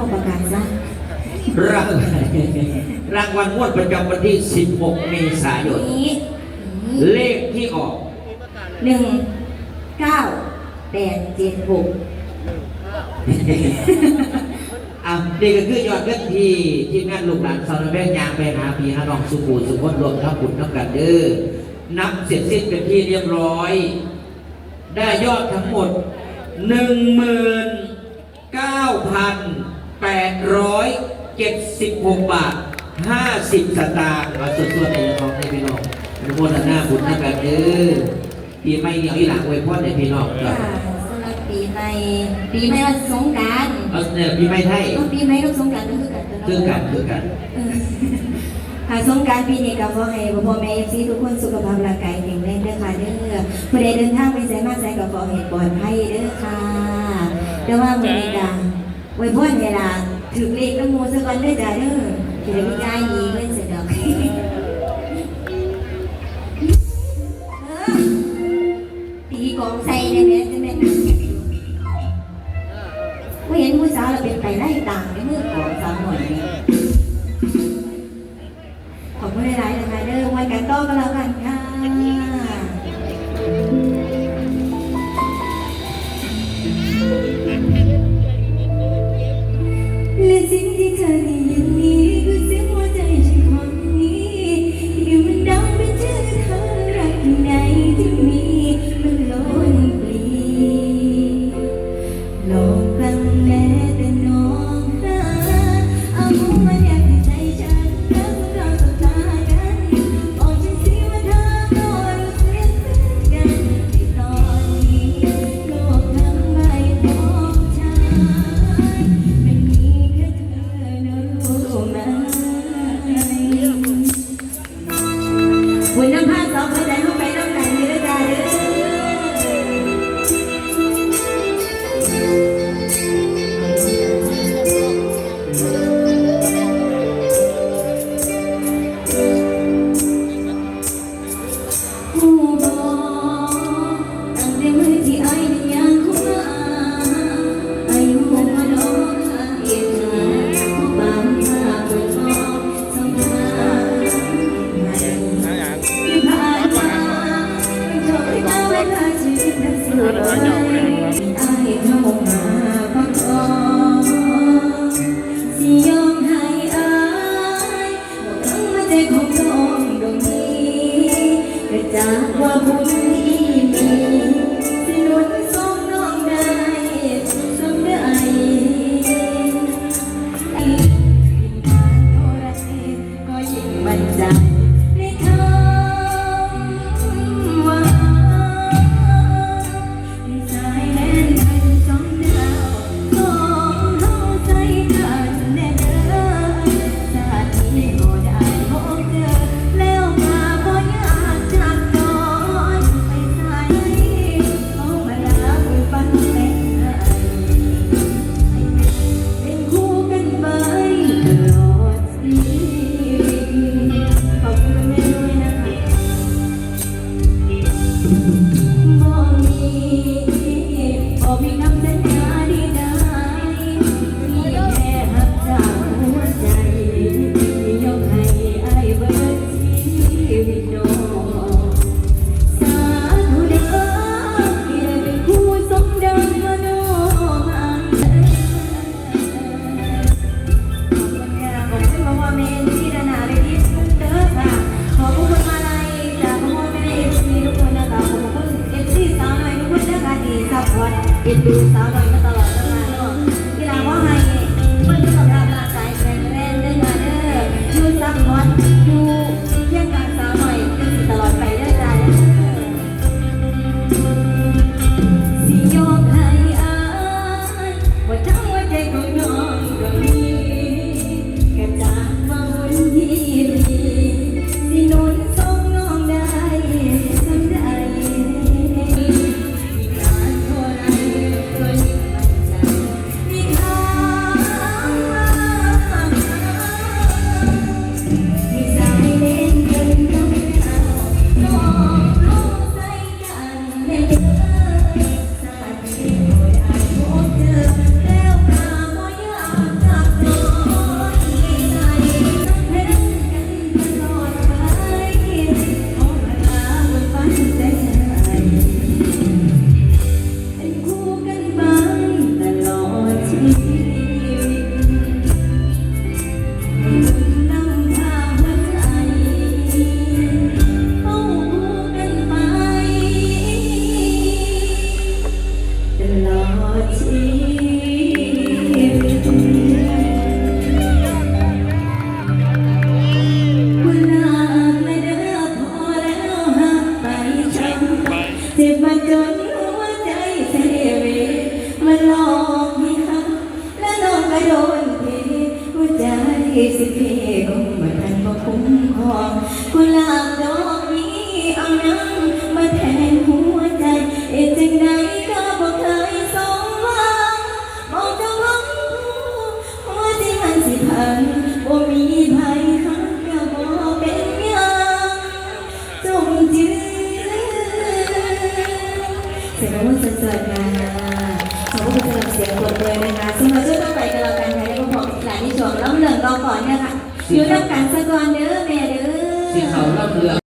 อาพอประกาศซะรางวัลรางวัลงวดประจำวันที่ 16 เมษายน นี้เลขที่ออกหนึ่งเก้าแปดเจ็ดหกอะนี่ก็คือยอดเงินที่ที่งานลูกหลานซาวน์แบงยางไปหาพี่ฮานองสุขุสุขนรวมทั้งบุญทั้งกันเด้อนับเสร็จสิ้นเป็นที่เรียบร้อย ได้ยอดทั้งหมด 19,876 บาท 50 สตางค์มาส่วนๆในท้องในพี่น้องอนุโมทนาบุญทั้งกันเด้อปีใหม่เดียวอีหลังไว้พ่อในพี่น้องครัค่ะบสำหรับปีใหม่ปีใหม่วันสงกรารเอาเนี่ยปีใหม่ไทยก็ปีใหม่กับสงกรารก็คือกันคือกันคือกันเออค่ะสงกรารปีนี้ก็ขอให้พ่อแม่เอฟซีทุกคนสุขภาพร่างกายแข็งแรงเด้อค่ะเด้อผู้ใดเดินทางไปไสมาไสก็ขอให้ปลอดภัยเด้อค่ะแต่ว่ามื้อนี้ก็ ไว้พ่นเวลาถือเลขน้ำมูซะก่อนด้อจ้าเด้อจะได้มีจ่ายหนีเงินเสร็จดอกตีกองใส่ได้ไหมจะแม่นว่าเห็นผู้สาวเราเป็นไปไล่ต่างในมือกองสาวหน่อยขอบคุณหลายๆนะคะเด้อไว้กันต่อก็แล้วกันค่ะ บุญน้ำ ใจของน้องดวงนี้กระจากว่าบุญ จ็